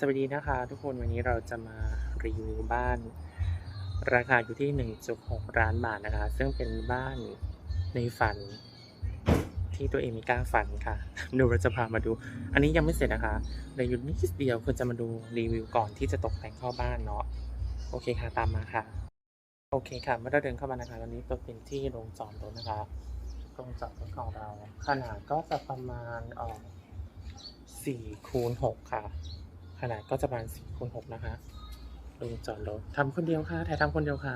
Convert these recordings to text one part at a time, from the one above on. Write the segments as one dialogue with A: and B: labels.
A: สวัสดีนะคะทุกคนวันนี้เราจะมารีวิวบ้าน ราคาอยู่ที่ 1.6 ล้านบาทนะคะ ซึ่งเป็นบ้านในฝัน ที่ตัวเองมีกล้าฝันค่ะเดี๋ยวเราจะพามาดู อันนี้ยังไม่เสร็จนะคะเหลยอยู่นิดเดียวควรจะมาดูรีวิวก่อนที่จะตกแต่งเข้าบ้านเนาะโอเคค่ะตามมาค่ะ โอเคค่ะเมื่อเราเดินเข้ามานะคะตอนนี้ตัวเป็นที่โรงจอดรถนะคะโรงจอดรถของเราขนาดก็จะประมาณออสี่คูณหกค่ะ ขนาดก็จะประมาณสี่คูณหกนะคะโรงจอดรถทำคนเดียวค่ะ ถ่ายทำคนเดียวค่ะ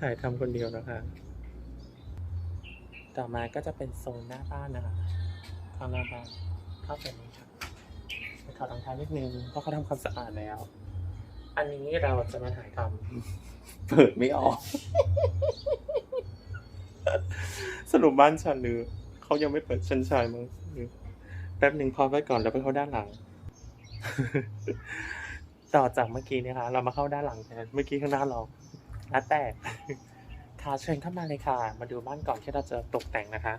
A: ถ่ายทำคนเดียวนะคะ ต่อมาก็จะเป็นโซนหน้าบ้านนะคะข้างหน้าบ้านเข้าไปนี้ค่ะไปถอดรองเท้านิดนึง เพราะเขาทำความสะอาดแล้ว อันนี้เราจะมาถ่ายทำเปิดไม่ออก สรุปบ้านฉันหรือเขายังไม่เปิดชันชายมั้งหรือ แป๊บหนึ่งพอไว้ก่อนแล้วไปเข้าด้านหลัง ต่อจากเมื่อกี้นะคะ เรามาเข้าด้านหลังแทนเมื่อกี้ข้างหน้าเราแล้วแต่ค่ะเชิญเข้ามาเลยค่ะ มาดูบ้านก่อนที่เราจะตกแต่งนะคะ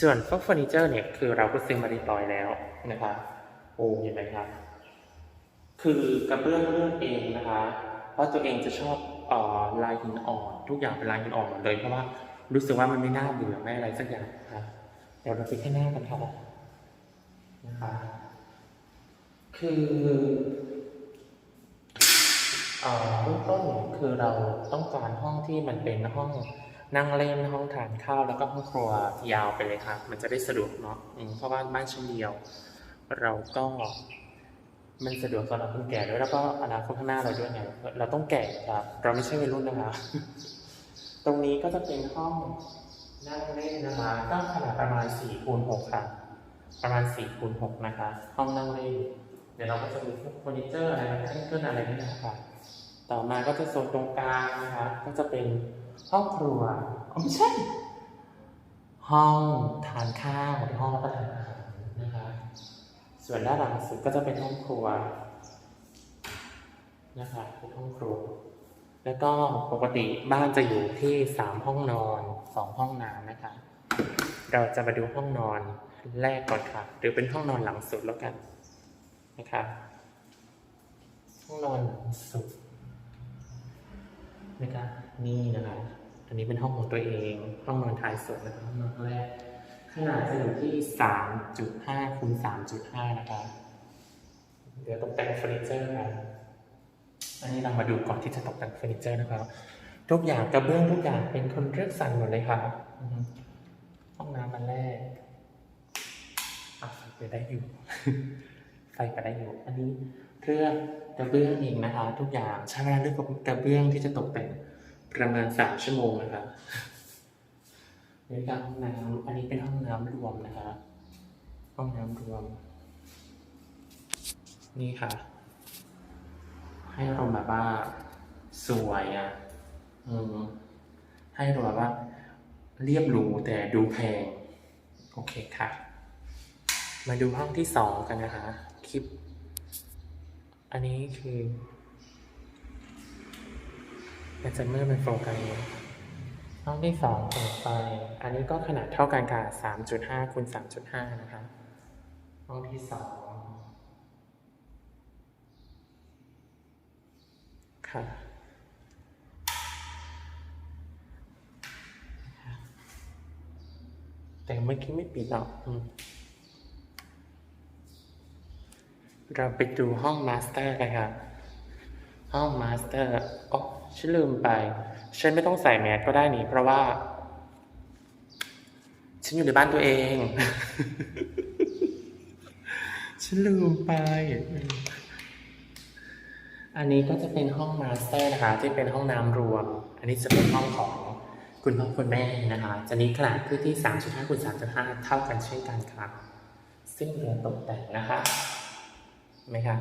A: ส่วนพวกเฟอร์นิเจอร์เนี่ยคือเราก็ซื้อมาเรียบร้อยแล้วนะคะ โอ้เห็นไหมครับ คือกระเบื้องเลือกเองนะคะ เพราะตัวเองจะชอบออลายหินอ่อน ทุกอย่างเป็นลายหินอ่อนหมดเลยเพราะว่ารู้สึกว่ามันไม่น่าเบื่อไม่อะไรสักอย่างนะคะเดี๋ยวเราไปแค่หน้ากันค่ะ นะคะคือเอ่อเบื้องต้นคือเราต้องการห้องที่มันเป็นห้องนั่งเล่นห้องทานข้าวแล้วก็ห้องครัวยาวไปเลยครับมันจะได้สะดวกเนาะเพราะว่าบ้านชั้นเดียว เราก็มันสะดวกสำหรับคนแก่ด้วยแล้วก็อนาคตข้างหน้าเราด้วยไงเราต้องแก่ครับเราไม่ใช่วัยรุ่นนะคะตรงนี้ก็จะเป็นห้องนั่งเล่นนะคะก็ขนาดประมาณ4คูณ6ค่ะ ประมาณ4คูณ6นะคะ ห้องนั่งเล่นเดี๋ยวเราก็จะมีพวกเฟอร์นิเจอร์อะไรนะแท่งเกิลอะไรนี่นะคะต่อมาก็จะโซนตรงกลางนะคะก็จะเป็นห้องครัวอ๋อไม่ใช่ ห้องทานข้าวหรือห้องรับประทานอาหารนะคะ ส่วนด้านหลังสุดก็จะเป็นห้องครัวนะคะเป็นห้องครัว แล้วก็ปกติบ้านจะอยู่ที่สามห้องนอนสองห้องน้ำนะคะ เราจะมาดูห้องนอน แรกก่อนค่ะ หรือเป็นห้องนอนหลังสุดแล้วกันนะคะห้องนอนหลังสุดนะคะนี่นะคะอันนี้เป็นห้องของตัวเอง ห้องนอนท้ายสุดนะคะห้องนอนแรกขนาดจะอยู่ที่ 3.5คูณ3.5 นะคะ เดี๋ยวตกแต่งเฟอร์นิเจอร์กันอันนี้เรามาดูก่อนที่จะตกแต่งเฟอร์นิเจอร์นะครับ ทุกอย่างกระเบื้องทุกอย่างเป็นคนเลือกสรรหมดเลยค่ะอือฮึห้องน้ำมันแรก ไปได้อยู่ ไฟไปได้อยู่ อันนี้เลือกกระเบื้องเองนะคะ ทุกอย่างใช้เวลาเลือกกระเบื้องที่จะตกแต่งประมาณสามชั่วโมงนะคะนี่ก็ห้องน้ำอันนี้เป็นห้องน้ำรวมนะคะ ห้องน้ำรวม นี่ค่ะ ให้อารมณ์แบบว่าสวยอะอืมให้อารมณ์แบบว่าเรียบหรูแต่ดูแพง โอเคค่ะ มาดูห้องที่สองกันนะคะ คลิป อันนี้คือมันจะมืดเป็นโฟกัสห้องที่สองเปิดไฟอันนี้ก็ขนาดเท่ากันค่ะสามจุดห้าคูณสามจุดห้านะคะ ห้องที่สองค่ะ แต่เมื่อกี้ไม่ปิดหรอกอืม เราไปดูห้องมาสเตอร์กันค่ะ ห้องมาสเตอร์อ๋อฉันลืมไป ฉันไม่ต้องใส่แมสก็ได้นี่ เพราะว่า ฉันอยู่ในบ้านตัวเอง ฉันลืมไป อันนี้ก็จะเป็นห้องมาสเตอร์นะคะ ที่เป็นห้องน้ำรวม อันนี้จะเป็นห้องของคุณพ่อคุณแม่นะคะ จะนี้ขนาดพื้นที่ 3.5คูณ3.5 เท่ากันเช่นกันค่ะซึ่งเรือตกแต่งนะคะ ไหมคะ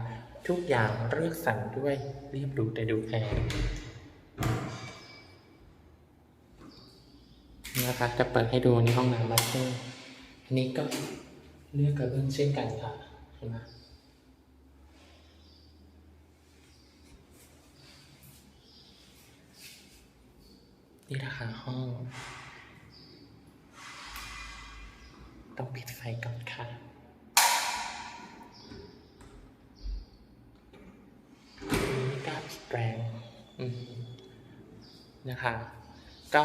A: ทุกอย่างเลือกสรรด้วยเรียบหรูแต่ดูแพงนี่นะคะจะเปิดให้ดูในห้องน้ำมาสเตอร์อันนี้ก็เลือกกระเบื้องเช่นกันค่ะเห็นไหมนี่นะคะห้อง ต้องปิดไฟก่อนค่ะ แรงนะคะ ก็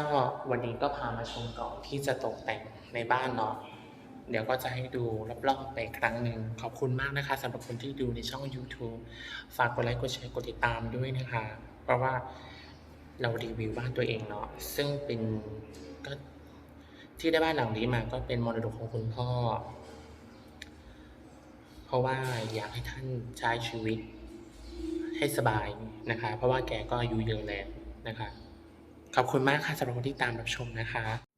A: วันนี้ก็พามาชมก่อนที่จะตกแต่งในบ้านเนาะเดี๋ยวก็จะให้ดูรอบๆไปครั้งหนึ่ง ขอบคุณมากนะคะสำหรับคนที่ดูในช่อง YouTube ฝากกดไลค์กดแชร์กดติดตามด้วยนะคะ เพราะว่าเรารีวิวบ้านตัวเองเนาะซึ่งเป็นก็ที่ได้บ้านหลังนี้มาก็เป็นมรดกของคุณพ่อ เพราะว่าอยากให้ท่านใช้ชีวิต ให้สบายนะคะ เพราะว่าแกก็อายุเยอะแล้วนะคะ ขอบคุณมากค่ะสำหรับคนที่ตามรับชมนะคะ